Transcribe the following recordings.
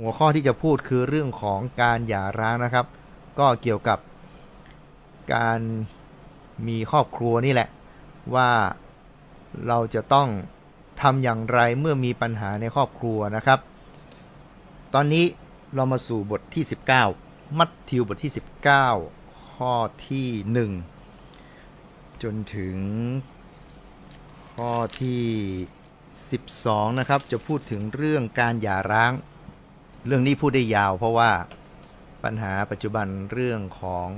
หัวข้อที่จะพูดคือเรื่องของการหย่าร้างนะครับ ก็เกี่ยวกับการมีครอบครัวนี่แหละ ว่าเราจะต้องทำอย่างไรเมื่อมีปัญหาในครอบครัวนะครับ ตอนนี้เรามาสู่บทที่ 19 มัทธิวบทที่ 19 ข้อที่ 1 จนถึงข้อที่ 12 นะครับ จะพูดถึงเรื่องการหย่าร้าง เรื่องนี้พูดได้ยาวเพราะว่าปัญหาปัจจุบันเรื่องของ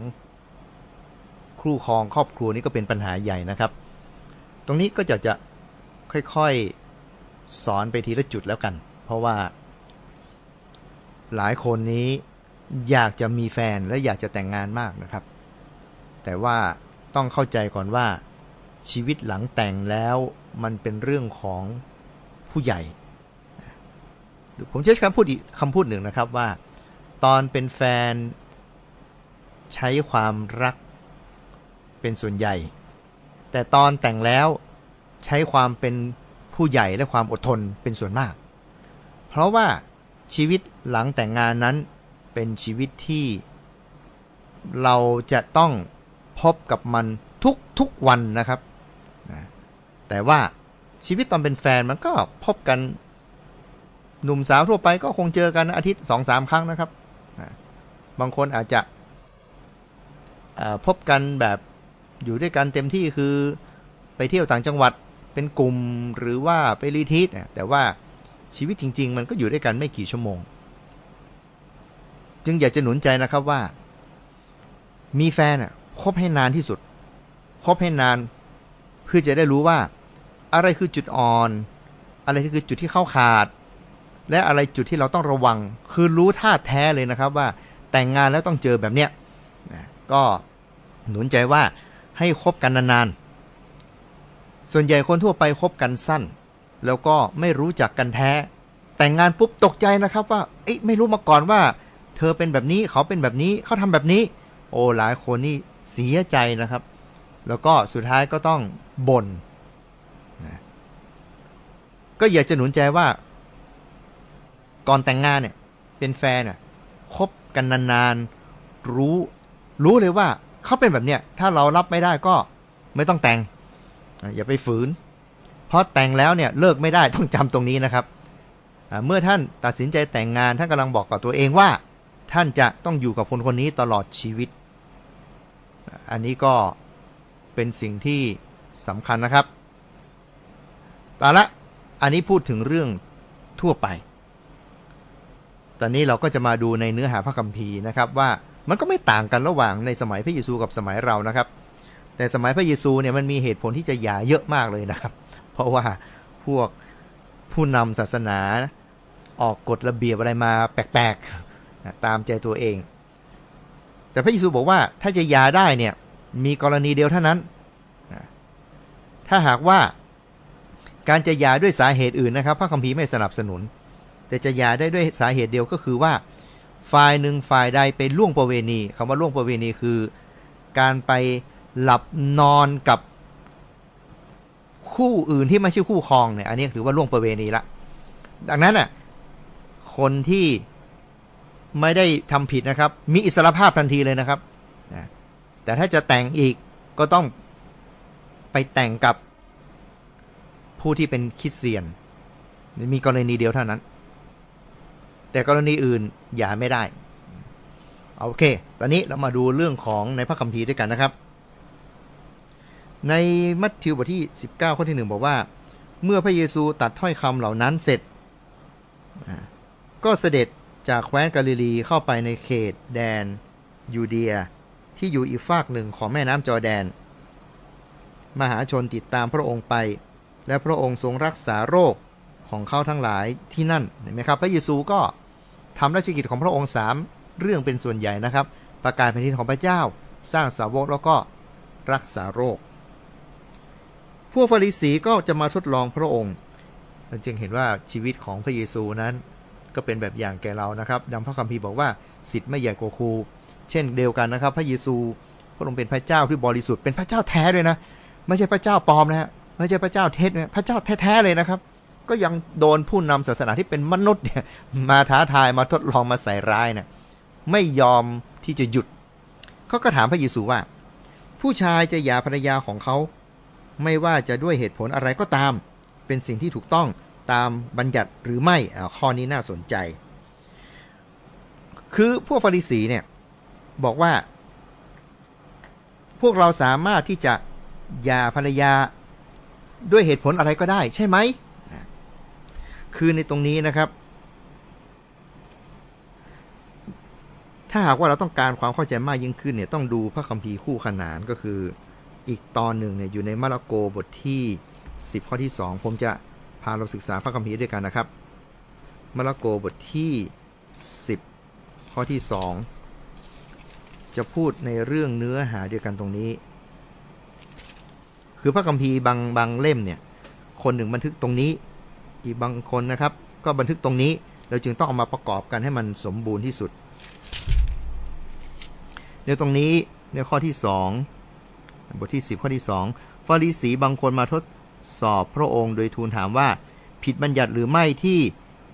คู่ครองครอบครัวนี่ก็เป็นปัญหาใหญ่นะครับ ตรงนี้ก็จะจะค่อยๆสอนไปทีละจุดแล้วกัน เพราะว่า หลายคนนี้อยากจะมีแฟนและอยากจะแต่งงานมากนะครับ แต่ว่าต้องเข้าใจก่อนว่าชีวิตหลังแต่งแล้วมันเป็นเรื่องของผู้ใหญ่ ผมใช้คำพูดอีกคำพูดหนึ่งนะครับว่า ตอนเป็นแฟนใช้ความรักเป็นส่วนใหญ่ แต่ตอนแต่งแล้วใช้ความเป็นผู้ใหญ่และความอดทนเป็นส่วนมาก เพราะว่าชีวิตหลังแต่งงานนั้นเป็นชีวิตที่เราจะต้องพบกับมันทุกทุกวันนะครับ แต่ว่าชีวิตตอนเป็นแฟนมันก็พบกัน หนุ่มสาวทั่วไปก็คงเจอกันอาทิตย์สองสามครั้งนะครับ บางคนอาจจะพบกันแบบอยู่ด้วยกันเต็มที่คือไปเที่ยวต่างจังหวัดเป็นกลุ่มหรือว่าไปรีทรีตเนี่ยแต่ว่าชีวิตจริง ๆ มันก็อยู่ด้วยกันไม่กี่ชั่วโมง จึงอยากจะหนุนใจนะครับว่า มีแฟนคบให้นานที่สุดคบให้นานเพื่อจะได้รู้ว่า อะไรคือจุดอ่อน อะไรคือจุดที่เข้าขาด และอะไรจุดที่เราต้องระวัง คือรู้ท่าแท้เลยนะครับว่าแต่งงานแล้วต้องเจอแบบเนี้ยก็หนุนใจว่าให้คบกันนานๆ ส่วนใหญ่คนทั่วไปคบกันสั้น แล้วก็ไม่รู้จักกันแท้ แต่งงานปุ๊บตกใจนะครับว่าเอ๊ะไม่รู้มาก่อนว่า เธอเป็นแบบนี้เขาเป็นแบบนี้เขาทำแบบนี้ โอ้หลายคนนี่เสียใจนะครับ แล้วก็สุดท้ายก็ต้องบ่นก็อยากจะหนุนใจว่า ก่อนแต่งงานเนี่ย เป็นแฟนน่ะคบกันนานๆ รู้ รู้เลยว่าเขาเป็นแบบเนี้ย ถ้าเรารับไม่ได้ก็ไม่ต้องแต่ง อย่าไปฝืน เพราะแต่งแล้วเนี่ยเลิกไม่ได้ต้องจำตรงนี้นะครับ เมื่อท่านตัดสินใจแต่งงานท่านกำลังบอกกับตัวเองว่า ท่านจะต้องอยู่กับคนคนนี้ตลอดชีวิต อันนี้ก็เป็นสิ่งที่สำคัญนะครับเอาละ อันนี้พูดถึงเรื่องทั่วไป ตอนนี้เราก็จะมาดูในเนื้อหาพระคัมภีร์นะครับว่ามันก็ไม่ต่างกันระหว่างในสมัยพระเยซูกับสมัยเรานะครับ แต่สมัยพระเยซูเนี่ยมันมีเหตุผลที่จะหย่าเยอะมากเลยนะครับ เพราะว่าพวกผู้นำศาสนาออกกฎระเบียบอะไรมาแปลกๆตามใจตัวเอง แต่พระเยซูบอกว่าถ้าจะหย่าได้เนี่ยมีกรณีเดียวเท่านั้น ถ้าหากว่าการจะหย่าด้วยสาเหตุอื่นนะครับ พระคัมภีร์ไม่สนับสนุน แต่จะหย่าได้ด้วยสาเหตุเดียวก็คือว่า ฝ่ายหนึ่งฝ่ายใดไปล่วงประเวณีคำว่าล่วงประเวณีคือ การไปหลับนอนกับคู่อื่นที่ไม่ใช่คู่ครองเนี่ยอันนี้ถือว่าล่วงประเวณีละ ดังนั้นอะคนที่ไม่ได้ทำผิดนะครับ มีอิสรภาพทันทีเลยนะครับ แต่ถ้าจะแต่งอีกก็ต้องไปแต่งกับผู้ที่เป็นคริสเตียน มีกรณีเดียวเท่านั้น แต่กรณีอื่นอย่าไม่ได้โอเค ตอนนี้เรามาดูเรื่องของในพระคัมภีร์ด้วยกันนะครับ ในมัทธิวบทที่ 19 ข้อที่ 1 บอกว่า เมื่อพระเยซูตัดถ้อยคำเหล่านั้นเสร็จ ก็เสด็จจากแคว้นกาลิลีเข้าไปในเขตแดนยูเดีย ที่อยู่อีกฝากหนึ่งของแม่น้ำจอแดน มหาชนติดตามพระองค์ไป และพระองค์ทรงรักษาโรคของเขาทั้งหลายที่นั่น เห็นไหมครับ พระเยซูก็ ทำราชกิจของพระองค์สามเรื่องเป็นส่วนใหญ่นะครับ ประกาศแผ่นดินของพระเจ้า สร้างสาวกแล้วก็รักษาโรค พวกฟาริสีก็จะมาทดลองพระองค์จึงเห็นว่าชีวิตของพระเยซูนั้น ก็เป็นแบบอย่างแก่เรานะครับดังพระคัมภีร์บอกว่าสิทธิ์ไม่ใหญ่กว่าครู เช่นเดียวกันนะครับ พระเยซูพระองค์เป็นพระเจ้าที่บริสุทธิ์เป็นพระเจ้าแท้ด้วยนะ ไม่ใช่พระเจ้าปลอมนะฮะไม่ใช่พระเจ้าเท็จนะพระเจ้าแท้ๆเลยนะครับ ก็ยังโดนผู้นำศาสนาที่เป็นมนุษย์เนี่ยมาท้าทายมาทดลองมาใส่ร้ายเนี่ยไม่ยอมที่จะหยุด เขาก็ถามพระเยซูว่า ผู้ชายจะหย่าภรรยาของเขา ไม่ว่าจะด้วยเหตุผลอะไรก็ตาม เป็นสิ่งที่ถูกต้องตามบัญญัติหรือไม่อ่าข้อนี้น่าสนใจ คือพวกฟาริสีเนี่ยบอกว่า พวกเราสามารถที่จะหย่าภรรยาด้วยเหตุผลอะไรก็ได้ ใช่ไหม คือในตรงนี้นะครับ ถ้าหากว่าเราต้องการความเข้าใจมากยิ่งขึ้นเนี่ยต้องดูพระคัมภีร์คู่ขนานก็คืออีกตอนหนึ่งเนี่ยอยู่ในมาระโกบทที่ 10 ข้อที่ 2 ผมจะพาเราศึกษาพระคัมภีร์ด้วยกันนะครับมาระโกบทที่ 10 ข้อที่ 2 จะพูดในเรื่องเนื้อหาเดียวกันตรงนี้ คือพระคัมภีร์บางบางเล่มเนี่ยคนหนึ่งบันทึกตรงนี้ อีกบางคนนะครับ ก็บันทึกตรงนี้เราจึงต้องเอามาประกอบกันให้มันสมบูรณ์ที่สุดในตรงนี้ในข้อที่ 2 บทที่ 10 ข้อที่ 2ฟาริสีบางคนมาทดสอบพระองค์โดยทูลถามว่าผิดบัญญัติหรือไม่ที่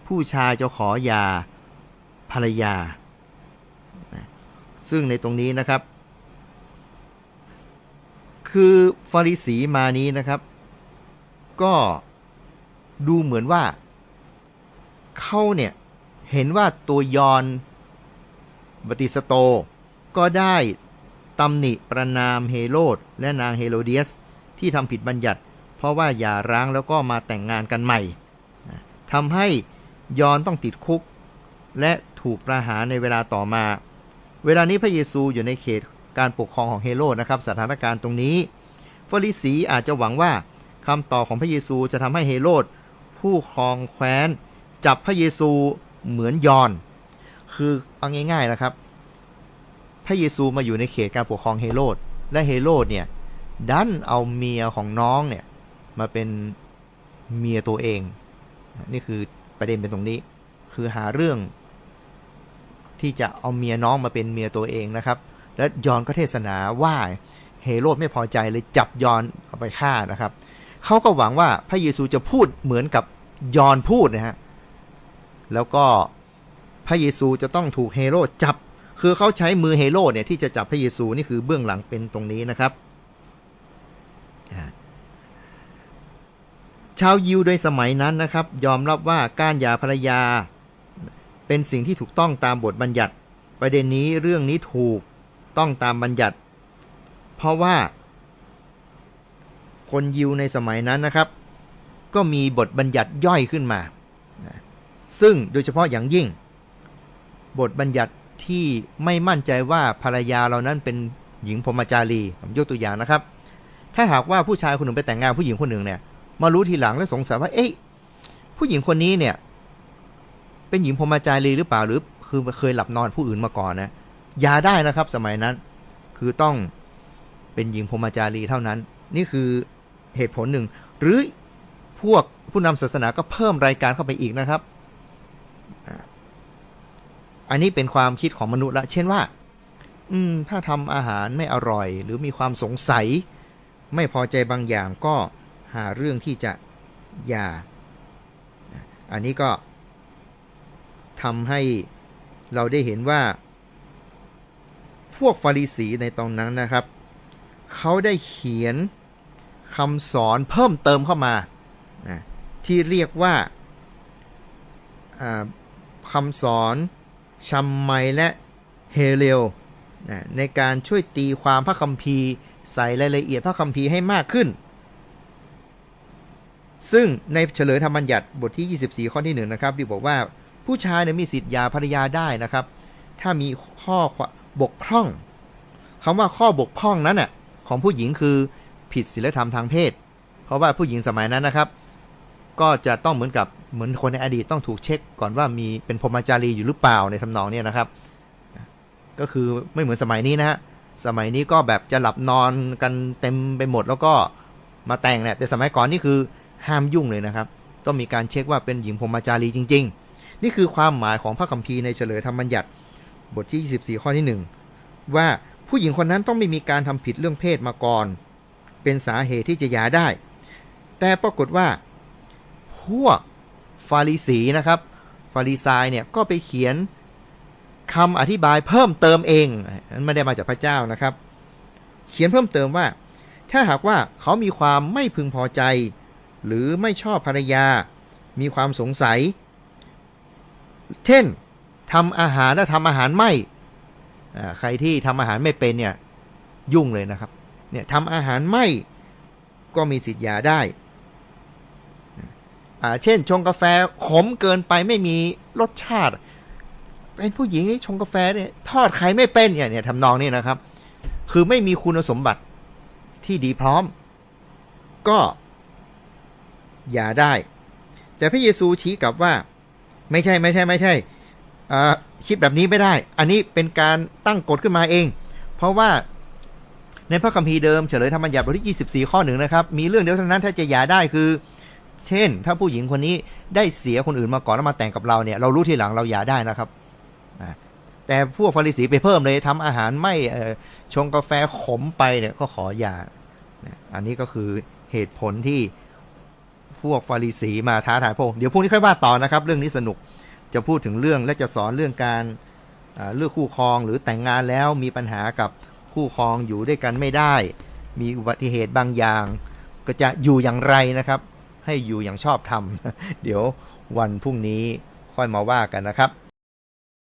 ผู้ชายจะขอยาภรรยา ซึ่งในตรงนี้นะครับ คือฟาริสีมานี้นะครับ ก็ ดูเหมือนว่าเขาเนี่ยเห็นว่าตัวยอนบติสโตก็ได้ตำหนิประนามเฮโรดและนางเฮโรเดียสที่ทำผิดบัญญัติ เพราะว่าอย่าร้างแล้วก็มาแต่งงานกันใหม่ทำให้ยอนต้องติดคุก และถูกประหารในเวลาต่อมา เวลานี้พระเยซูอยู่ในเขตการปกครองของเฮโรดนะครับ สถานการณ์ตรงนี้ฟาริสีอาจจะหวังว่าคำตอบของพระเยซูจะทำให้เฮโรด ผู้ครองแคว้น จับพระเยซูเหมือนยอน คือเอาง่ายๆนะครับ พระเยซูมาอยู่ในเขตการปกครองเฮโรด และเฮโรดเนี่ยดันเอาเมียของน้องเนี่ยมาเป็นเมียตัวเอง นี่คือประเด็นเป็นตรงนี้ คือหาเรื่องที่จะเอาเมียน้องมาเป็นเมียตัวเองนะครับ และยอนก็เทศนาว่าเฮโรดไม่พอใจเลยจับยอนเอาไปฆ่านะครับ เขาก็หวังว่าพระเยซูจะพูดเหมือนกับยอนพูดนะฮะ แล้วก็พระเยซูจะต้องถูกเฮโรดจับ คือเขาใช้มือเฮโรดเนี่ยที่จะจับพระเยซูนี่คือเบื้องหลังเป็นตรงนี้นะครับ ชาวยิวโดยสมัยนั้นนะครับ ยอมรับว่าการหย่าภรรยา เป็นสิ่งที่ถูกต้องตามบทบัญญัติ ประเด็นนี้เรื่องนี้ถูกต้องตามบัญญัติ เพราะว่า คนยิวในสมัยนั้นนะครับ ก็มีบทบัญญัติย่อยขึ้นมา ซึ่งโดยเฉพาะอย่างยิ่ง บทบัญญัติที่ไม่มั่นใจว่าภรรยาเรานั้นเป็นหญิงพรมจารีผมยกตัวอย่างนะครับ ถ้าหากว่าผู้ชายคนหนึ่งไปแต่งงานผู้หญิงคนหนึ่งเนี่ย มารู้ทีหลังแล้วสงสัยว่า เอ๊ะผู้หญิงคนนี้เนี่ย เป็นหญิงพรมจารีหรือเปล่าหรือคือเคยหลับนอนผู้อื่นมาก่อนนะยาได้นะครับสมัยนั้น คือต้องเป็นหญิงพรมจารีเท่านั้น นี่คือ เหตุผลหนึ่ง หรือพวกผู้นำศาสนาก็เพิ่มรายการเข้าไปอีกนะครับ อันนี้เป็นความคิดของมนุษย์ละ เช่นว่า อืม ถ้าทำอาหารไม่อร่อย หรือมีความสงสัย ไม่พอใจบางอย่างก็หาเรื่องที่จะหย่า อันนี้ก็ทำให้เราได้เห็นว่า พวกฟาริสีในตอนนั้นนะครับ เขาได้เขียน คำสอนเพิ่มเติมเข้ามา ที่เรียกว่าคำสอนชัมไมและเฮเลลนะในการช่วยตีความพระคัมภีร์ ใส่รายละเอียดพระคัมภีร์ให้มากขึ้น ซึ่งในเฉลยธรรมบัญญัติบทที่ 24 ข้อที่1นะครับที่บอกว่าผู้ชายเนี่ยมีสิทธิ์หย่าภรรยาได้นะครับ ถ้ามีข้อบกพร่องคำว่าข้อบกพร่องนั้นน่ะของผู้หญิงคือ ผิดศีลธรรมทางเพศ เพราะว่าผู้หญิงสมัยนั้นนะครับ ก็จะต้องเหมือนกับเหมือนคนในอดีตต้องถูกเช็คก่อนว่ามีเป็นพรหมจารีอยู่หรือเปล่าในทำนองนี้นะครับ ก็คือไม่เหมือนสมัยนี้นะฮะสมัยนี้ก็แบบจะหลับนอนกันเต็มไปหมดแล้วก็มาแต่งเนี่ยแต่สมัยก่อนนี่คือห้ามยุ่งเลยนะครับ ต้องมีการเช็คว่าเป็นหญิงพรหมจารีจริง ๆ นี่คือความหมายของพระคัมภีร์ในเฉลยธรรมบัญญัติบทที่ 24 ข้อที่ 1 ว่าผู้หญิงคนนั้นต้องไม่มีการทำผิดเรื่องเพศมาก่อน เป็นสาเหตุที่จะหย่าได้ แต่ปรากฏว่า พวกฟาริสีนะครับ ฟาริซายเนี่ยก็ไปเขียนคำอธิบายเพิ่มเติมเองนั้นไม่ได้มาจากพระเจ้านะครับ เขียนเพิ่มเติมว่า ถ้าหากว่าเขามีความไม่พึงพอใจ หรือไม่ชอบภรรยา มีความสงสัย เช่นทำอาหารแล้วทำอาหารไม่ ใครที่ทำอาหารไม่เป็นเนี่ยยุ่งเลยนะครับ เนี่ยทำอาหารไหมก็มีสิทธิ์ยาได้ เช่นชงกาแฟขมเกินไปไม่มีรสชาติ เป็นผู้หญิงที่ชงกาแฟเนี่ยทอดไข่ไม่เป็นเนี่ยเนี่ยทำนองนี้นะครับ คือไม่มีคุณสมบัติที่ดีพร้อม ก็อย่าได้ แต่พระเยซูชี้กลับว่า ไม่ใช่ไม่ใช่ไม่ใช่อ่าคิดแบบนี้ไม่ได้ อันนี้เป็นการตั้งกฎขึ้นมาเอง เพราะว่า ในพระคัมภีร์เดิมเฉลยธรรมบัญญัติบทที่ 24 ข้อหนึ่งนะครับ มีเรื่องเดียวเท่านั้นถ้าจะหย่าได้คือ เช่น ถ้าผู้หญิงคนนี้ได้เสียคนอื่นมาก่อนแล้วมาแต่งกับเราเนี่ย เรารู้ทีหลังเราหย่าได้นะครับ แต่พวกฟาริสีไปเพิ่มเลยทำอาหารไม่ชงกาแฟขมไปเนี่ยก็ขอหย่าอันนี้ก็คือเหตุผลที่พวกฟาริสีมาท้าทายพระองค์เดี๋ยวพรุ่งนี้ค่อยว่าต่อนะครับ เรื่องนี้สนุกจะพูดถึงเรื่องและจะสอนเรื่องการเลือกคู่ครองหรือแต่งงานแล้วมีปัญหากับ คู่ครองอยู่ด้วยกันไม่ได้ มีอุบัติเหตุบางอย่าง ก็จะอยู่อย่างไรนะครับ ให้อยู่อย่างชอบธรรม เดี๋ยววันพรุ่งนี้ค่อยมาว่ากันนะครับ